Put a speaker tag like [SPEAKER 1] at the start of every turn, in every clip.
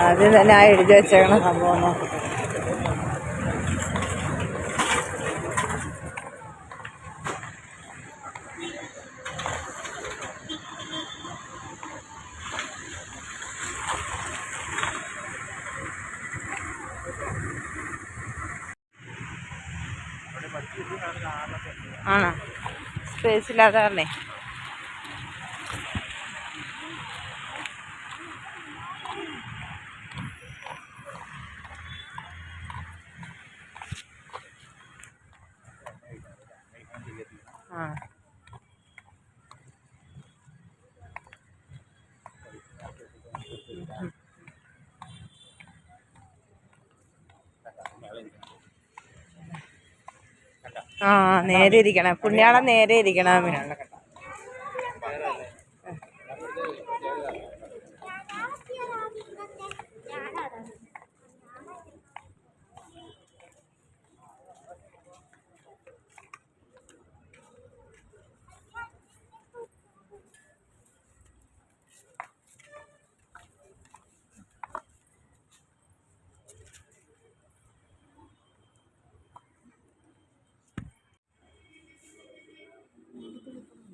[SPEAKER 1] ആദ്യം തന്നെ ആ എഴുതി വെച്ചേക്കണ. സംഭവം നോക്കട്ടെ पिला डालें ആ നേരെ ഇരിക്കണം. പുണ്യാളം നേരെ ഇരിക്കണം.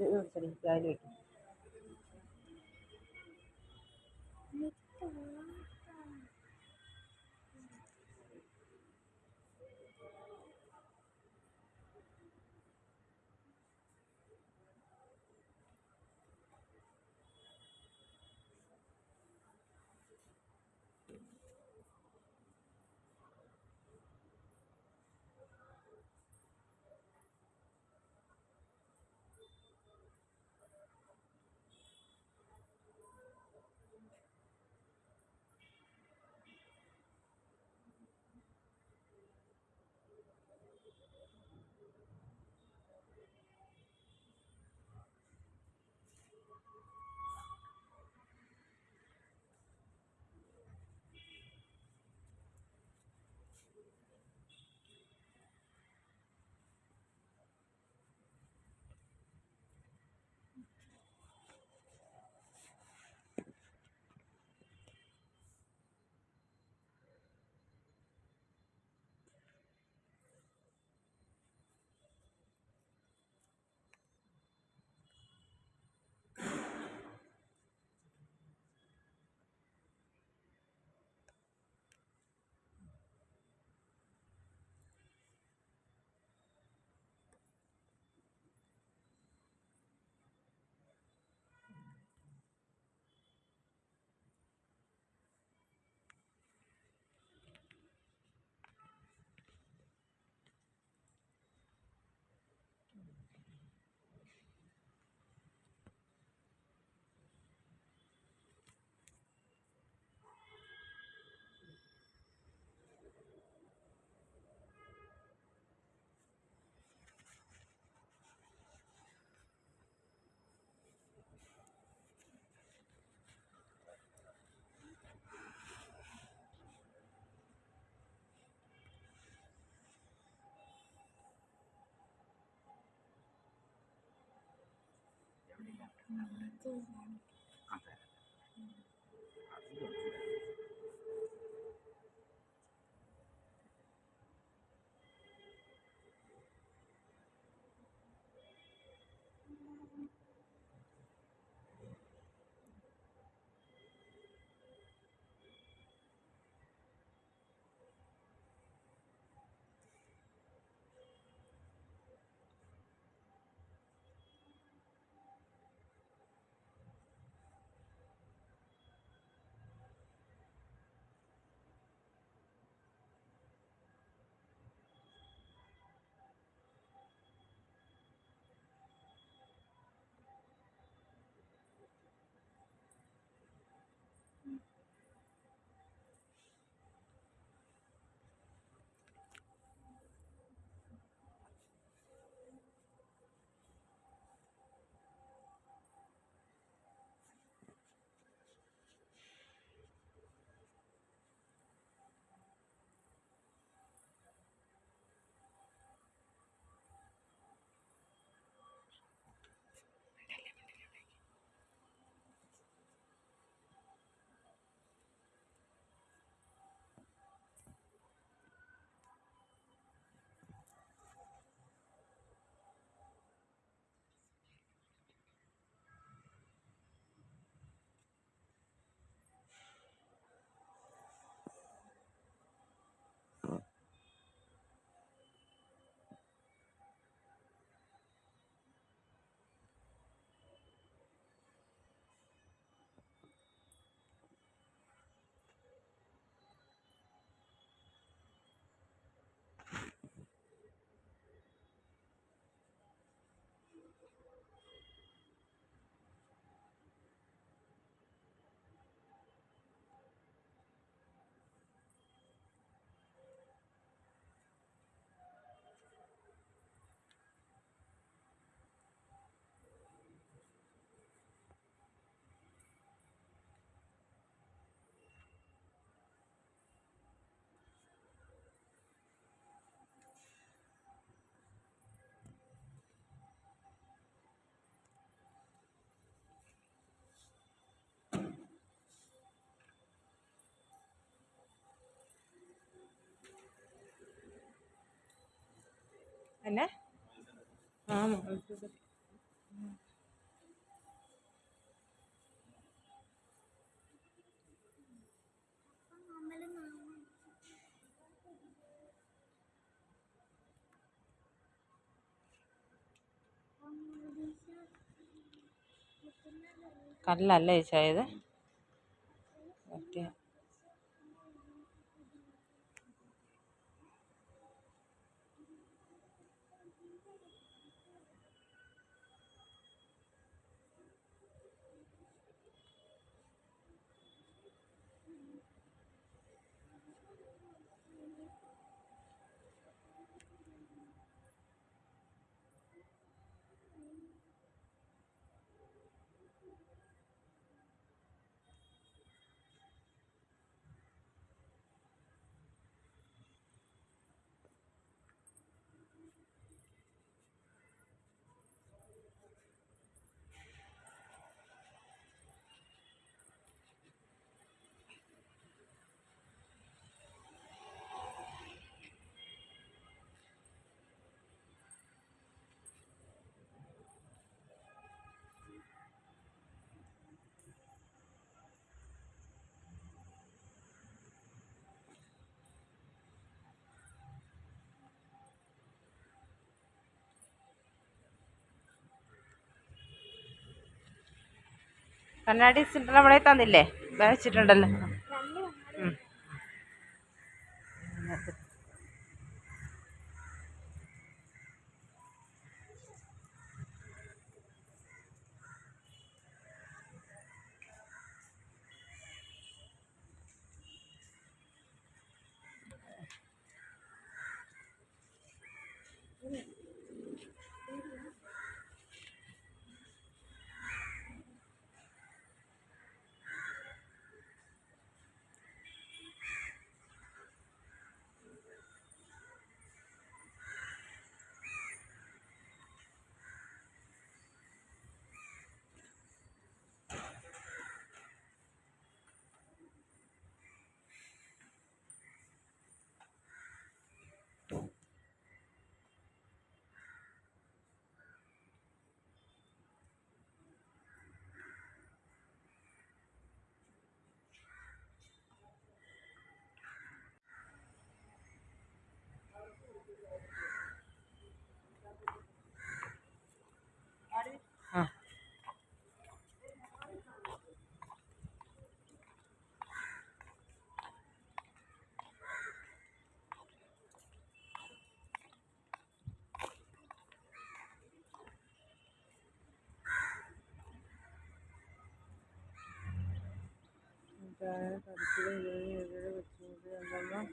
[SPEAKER 1] 土曜日それい領你一个人 പിന്നെ ആ മത്സ്യക്കറി കല്ലല്ലേ ചേച്ചത് മറ്റേ കണ്ണാടി സിലിണ്ടർ അവിടെ തന്നില്ലേ? വെച്ചിട്ടുണ്ടല്ലോ. ചായ കടുപ്പിൽ ഇരുപത് ഇരുപത് വെച്ച് കൂട്ടി എന്തെല്ലാം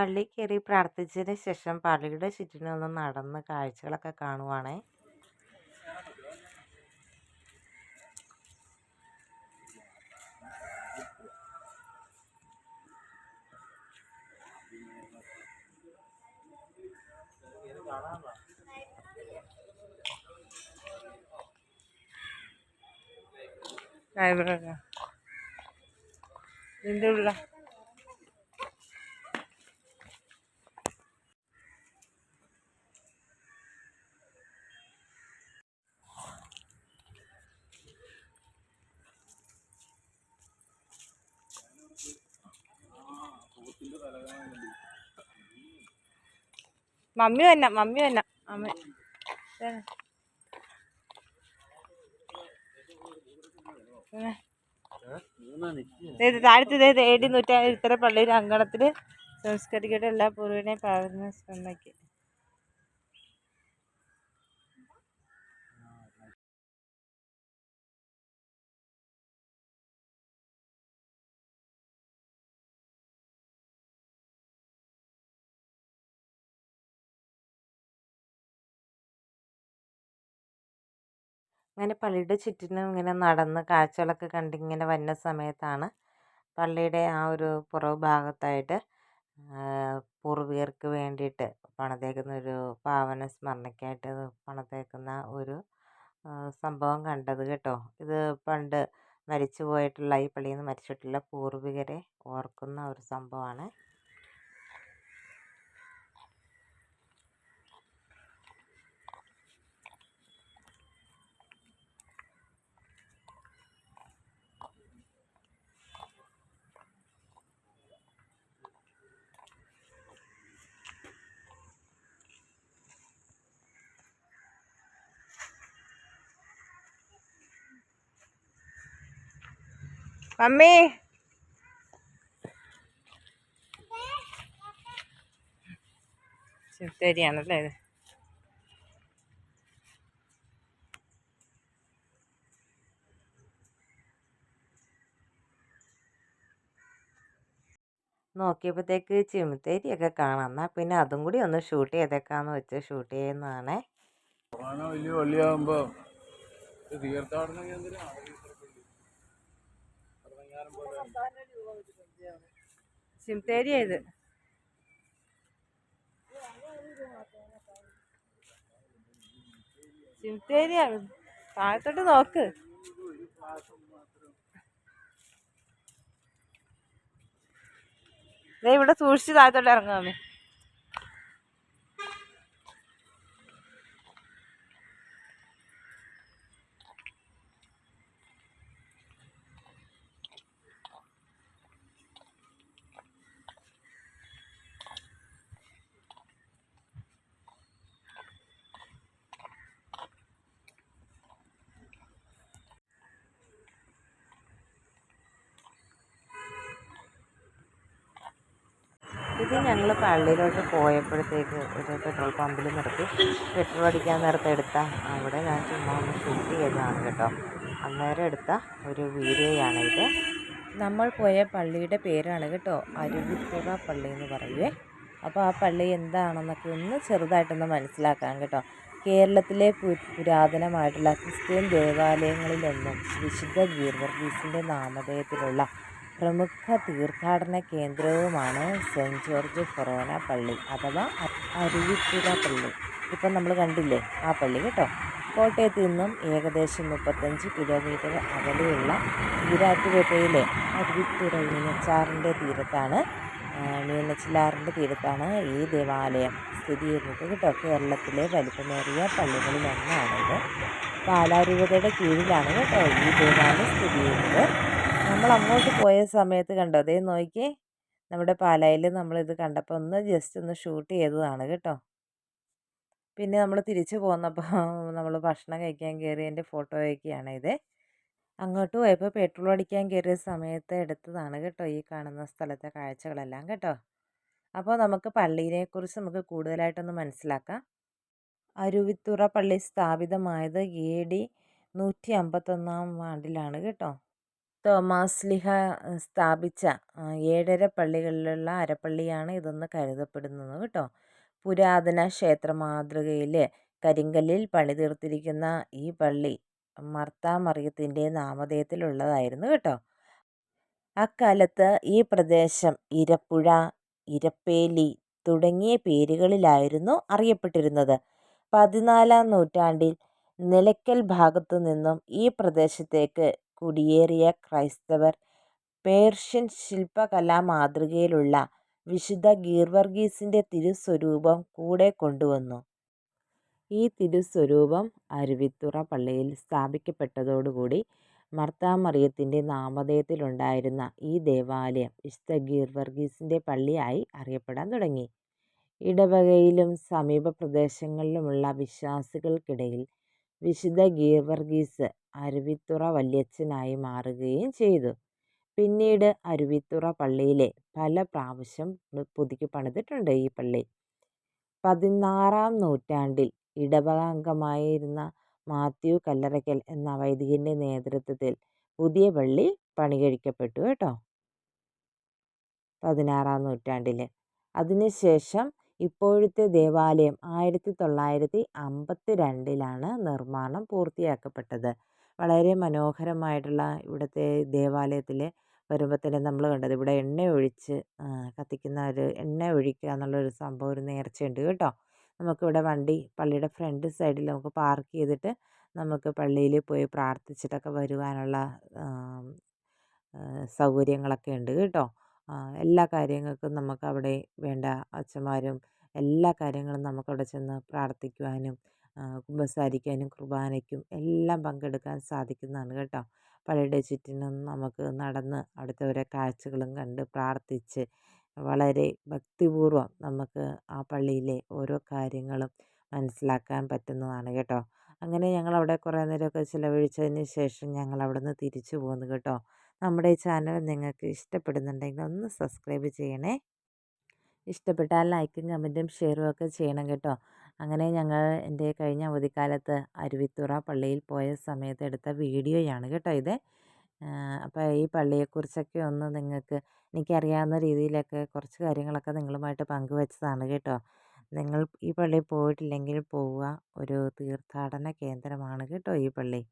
[SPEAKER 1] പള്ളി കയറി പ്രാർത്ഥിച്ചതിന് ശേഷം പള്ളിയുടെ ചുറ്റിനൊന്ന് നടന്ന് കാഴ്ചകളൊക്കെ കാണുവാണേ. ഇതിന്റെ ഉള്ള മമ്മി തന്നെ മമ്മി തന്നെ അമ്മ താഴത്തെ ഏടി നൂറ്റാ പള്ളിയിൽ ഇത്തര പള്ളിയുടെ അങ്കണത്തിൽ സംസ്കരിക്കട്ടെ എല്ലാ പൂർവിനെ പാകുന്ന സ്മരണയ്ക്ക്
[SPEAKER 2] അങ്ങനെ പള്ളിയുടെ ചുറ്റിനും ഇങ്ങനെ നടന്ന് കാഴ്ചകളൊക്കെ കണ്ടിങ്ങനെ വരുന്ന സമയത്താണ് പള്ളിയുടെ ആ ഒരു പുറകു ഭാഗത്തായിട്ട് പൂർവികർക്ക് വേണ്ടിയിട്ട് പണിതേക്കുന്ന ഒരു പാവന സ്മരണയ്ക്കായിട്ട് പണിതേക്കുന്ന ഒരു സംഭവം കണ്ടത് കേട്ടോ. ഇത് പണ്ട് മരിച്ചു പോയിട്ടുള്ള ഈ പള്ളിയിൽ നിന്ന് മരിച്ചിട്ടുള്ള പൂർവികരെ ഓർക്കുന്ന ഒരു സംഭവമാണ്. മമ്മി ശരിയാണല്ലേ ഇത്. നോക്കിയപ്പോഴത്തേക്ക് ചിമിത്തേരിയൊക്കെ കാണാം. എന്നാൽ പിന്നെ അതും കൂടി ഒന്ന് ഷൂട്ട് ചെയ്തേക്കാന്ന് വെച്ച് ഷൂട്ട് ചെയ്യുന്നതാണേ.
[SPEAKER 3] വലിയ വള്ളിയാകുമ്പോൾ തീർത്ഥാടന കേന്ദ്രമാണ്?
[SPEAKER 2] സിംതേരിയ ഇത് സിംതേരിയ താഴത്തോട്ട് നോക്ക്. ഇവിടെ സൂക്ഷിച്ച് താഴത്തോട്ട് ഇറങ്ങാമേ ഇത് ഞങ്ങൾ പള്ളിയിലോട്ട് പോയപ്പോഴത്തേക്ക് ഒരു പെട്രോൾ പമ്പിൽ നിർത്തി. പെട്രോൾ അടിക്കാൻ നേരത്തെ എടുത്ത അവിടെ ഞാൻ ചുമ്മാ ഒന്ന് ഷൂട്ട് ചെയ്തതാണ് കേട്ടോ. അന്നേരം എടുത്ത ഒരു വീഡിയോയാണ് ഇത്. നമ്മൾ പോയ പള്ളിയുടെ പേരാണ് കേട്ടോ അരുവിപ്പുഴ പള്ളി എന്ന് പറയുവേ. അപ്പോൾ ആ പള്ളി എന്താണെന്നൊക്കെ ഒന്ന് ചെറുതായിട്ടൊന്ന് മനസ്സിലാക്കാം കേട്ടോ. കേരളത്തിലെ പുരാതനമായിട്ടുള്ള ക്രിസ്ത്യൻ ദേവാലയങ്ങളിലൊന്നും വിശുദ്ധ ഗീർവർഗീസിന്റെ നാമധേയത്തിലുള്ള പ്രമുഖ തീർത്ഥാടന കേന്ദ്രവുമാണ് സെന്റ് ജോർജ് ഫൊറോന പള്ളി അഥവാ അരുവിപ്പുര പള്ളി. ഇപ്പം നമ്മൾ കണ്ടില്ലേ ആ പള്ളി കേട്ടോ? കോട്ടയത്ത് നിന്നും ഏകദേശം മുപ്പത്തഞ്ച് കിലോമീറ്റർ അകലെയുള്ള ഈരാറ്റുപേട്ടയിലെ അരുവിപ്പുര മീനച്ചാറിന്റെ തീരത്താണ് മീനച്ചിലാറിന്റെ തീരത്താണ് ഈ ദേവാലയം സ്ഥിതി ചെയ്യുന്നത് കേട്ടോ. കേരളത്തിലെ വലിപ്പമേറിയ പള്ളികളിലൊന്നാണിത്. പാലാരൂപതയുടെ കീഴിലാണ് കേട്ടോ ഈ ദേവാലയം സ്ഥിതി ചെയ്യുന്നത്. നമ്മൾ അങ്ങോട്ട് പോയ സമയത്ത് കണ്ടോ? അതേ നോക്കി. നമ്മുടെ പാലായിൽ നമ്മളിത് കണ്ടപ്പോൾ ഒന്ന് ജസ്റ്റ് ഒന്ന് ഷൂട്ട് ചെയ്തതാണ് കേട്ടോ. പിന്നെ നമ്മൾ തിരിച്ചു പോന്നപ്പോൾ നമ്മൾ ഭക്ഷണം കഴിക്കാൻ കയറിയതിന്റെ ഫോട്ടോയൊക്കെയാണ് ഇത്. അങ്ങോട്ട് പോയപ്പോൾ പെട്രോൾ അടിക്കാൻ കയറിയ സമയത്ത് എടുത്തതാണ് കേട്ടോ ഈ കാണുന്ന സ്ഥലത്തെ കാഴ്ചകളെല്ലാം കേട്ടോ. അപ്പോൾ നമുക്ക് പള്ളീനെക്കുറിച്ച് നമുക്ക് കൂടുതലായിട്ടൊന്ന് മനസ്സിലാക്കാം. അരുവിത്തുറ പള്ളി സ്ഥാപിതമായത് എ ഡി നൂറ്റി അമ്പത്തൊന്നാം ആണ്ടിലാണ് കേട്ടോ. തോമാസ്ലിഹ സ്ഥാപിച്ച ഏഴര പള്ളികളിലുള്ള അരപ്പള്ളിയാണ് ഇതെന്ന് കരുതപ്പെടുന്നത് കേട്ടോ. പുരാതന ക്ഷേത്ര മാതൃകയിൽ കരിങ്കല്ലിൽ പണിതീർത്തിരിക്കുന്ന ഈ പള്ളി മർത്താ മറിയത്തിന്റെ നാമധേയത്തിലുള്ളതായിരുന്നു കേട്ടോ. അക്കാലത്ത് ഈ പ്രദേശം ഇരപ്പുഴ ഇരപ്പേലി തുടങ്ങിയ പേരുകളിലായിരുന്നു അറിയപ്പെട്ടിരുന്നത്. പതിനാലാം നൂറ്റാണ്ടിൽ നിലയ്ക്കൽ ഭാഗത്തു നിന്നും ഈ പ്രദേശത്തേക്ക് കുടിയേറിയ ക്രൈസ്തവർ പേർഷ്യൻ ശില്പകലാ മാതൃകയിലുള്ള വിശുദ്ധ ഗീർവർഗീസിന്റെ തിരുസ്വരൂപം കൂടെ കൊണ്ടുവന്നു. ഈ തിരുസ്വരൂപം അരുവിത്തുറ പള്ളിയിൽ സ്ഥാപിക്കപ്പെട്ടതോടുകൂടി മർത്താമറിയത്തിന്റെ നാമധേയത്തിലുണ്ടായിരുന്ന ഈ ദേവാലയം വിശുദ്ധ ഗീർവർഗീസിന്റെ പള്ളിയായി അറിയപ്പെടാൻ തുടങ്ങി. ഇടവകയിലും സമീപ പ്രദേശങ്ങളിലുമുള്ള വിശ്വാസികൾക്കിടയിൽ വിശുദ്ധ ഗീവർഗീസ് അരുവിത്തുറ വല്യച്ഛനായി മാറുകയും ചെയ്തു. പിന്നീട് അരുവിത്തുറ പള്ളിയിലെ പല പ്രാവശ്യം പുതുക്കി പണിതിട്ടുണ്ട് ഈ പള്ളി. പതിനാറാം നൂറ്റാണ്ടിൽ ഇടവകാംഗമായിരുന്ന മാത്യു കല്ലറയ്ക്കൽ എന്ന വൈദികന്റെ നേതൃത്വത്തിൽ പുതിയ പള്ളി പണി കഴിക്കപ്പെട്ടു കേട്ടോ. പതിനാറാം നൂറ്റാണ്ടിൽ അതിനുശേഷം ഇപ്പോഴത്തെ ദേവാലയം ആയിരത്തി തൊള്ളായിരത്തി അമ്പത്തി രണ്ടിലാണ് നിർമ്മാണം പൂർത്തിയാക്കപ്പെട്ടത്. വളരെ മനോഹരമായിട്ടുള്ള ഇവിടുത്തെ ദേവാലയത്തിൽ വരുമ്പോൾ തന്നെ നമ്മൾ കണ്ടത് ഇവിടെ എണ്ണ ഒഴിച്ച് കത്തിക്കുന്ന ഒരു എണ്ണ ഒഴിക്കുക എന്നുള്ളൊരു സംഭവം ഒരു നേർച്ചയുണ്ട് കേട്ടോ. നമുക്കിവിടെ വണ്ടി പള്ളിയുടെ ഫ്രണ്ട് സൈഡിൽ നമുക്ക് പാർക്ക് ചെയ്തിട്ട് നമുക്ക് പള്ളിയിൽ പോയി പ്രാർത്ഥിച്ചിട്ടൊക്കെ വരുവാനുള്ള സൗകര്യങ്ങളൊക്കെ ഉണ്ട് കേട്ടോ. എല്ലാ കാര്യങ്ങൾക്കും നമുക്ക് അവിടെ വേണ്ട അച്ഛന്മാരും എല്ലാ കാര്യങ്ങളും നമുക്ക് അവിടെ ചെന്ന് പ്രാർത്ഥിക്കുവാനും കുമ്പസാരിക്കാനും കുർബാനയ്ക്കും എല്ലാം പങ്കെടുക്കാൻ സാധിക്കുന്നതാണ് കേട്ടോ. പള്ളിയുടെ ചുറ്റിനും നമുക്ക് നടന്ന് അവിടുത്തെ കാഴ്ചകളും കണ്ട് പ്രാർത്ഥിച്ച് വളരെ ഭക്തിപൂർവം നമുക്ക് ആ പള്ളിയിലെ ഓരോ കാര്യങ്ങളും മനസ്സിലാക്കാൻ പറ്റുന്നതാണ് കേട്ടോ. അങ്ങനെ ഞങ്ങളവിടെ കുറേ നേരമൊക്കെ ചിലവഴിച്ചതിന് ശേഷം ഞങ്ങൾ അവിടെ നിന്ന് തിരിച്ചു പോന്നു കേട്ടോ. നമ്മുടെ ഈ ചാനൽ നിങ്ങൾക്ക് ഇഷ്ടപ്പെടുന്നുണ്ടെങ്കിൽ ഒന്ന് സബ്സ്ക്രൈബ് ചെയ്യണേ. ഇഷ്ടപ്പെട്ടാൽ ലൈക്കും കമന്റും ഷെയറും ഒക്കെ ചെയ്യണം കേട്ടോ. അങ്ങനെ ഞങ്ങൾ എന്റെ കഴിഞ്ഞ അവധിക്കാലത്ത് അരുവിത്തുറ പള്ളിയിൽ പോയ സമയത്ത് എടുത്ത വീഡിയോയാണ് കേട്ടോ ഇത്. അപ്പോൾ ഈ പള്ളിയെക്കുറിച്ചൊക്കെ ഒന്ന് നിങ്ങൾക്ക് എനിക്കറിയാവുന്ന രീതിയിലൊക്കെ കുറച്ച് കാര്യങ്ങളൊക്കെ നിങ്ങളുമായിട്ട് പങ്കുവെച്ചതാണ് കേട്ടോ. നിങ്ങൾ ഈ പള്ളിയിൽ പോയിട്ടില്ലെങ്കിൽ പോവുക. ഒരു തീർത്ഥാടന കേന്ദ്രമാണ് കേട്ടോ ഈ പള്ളി.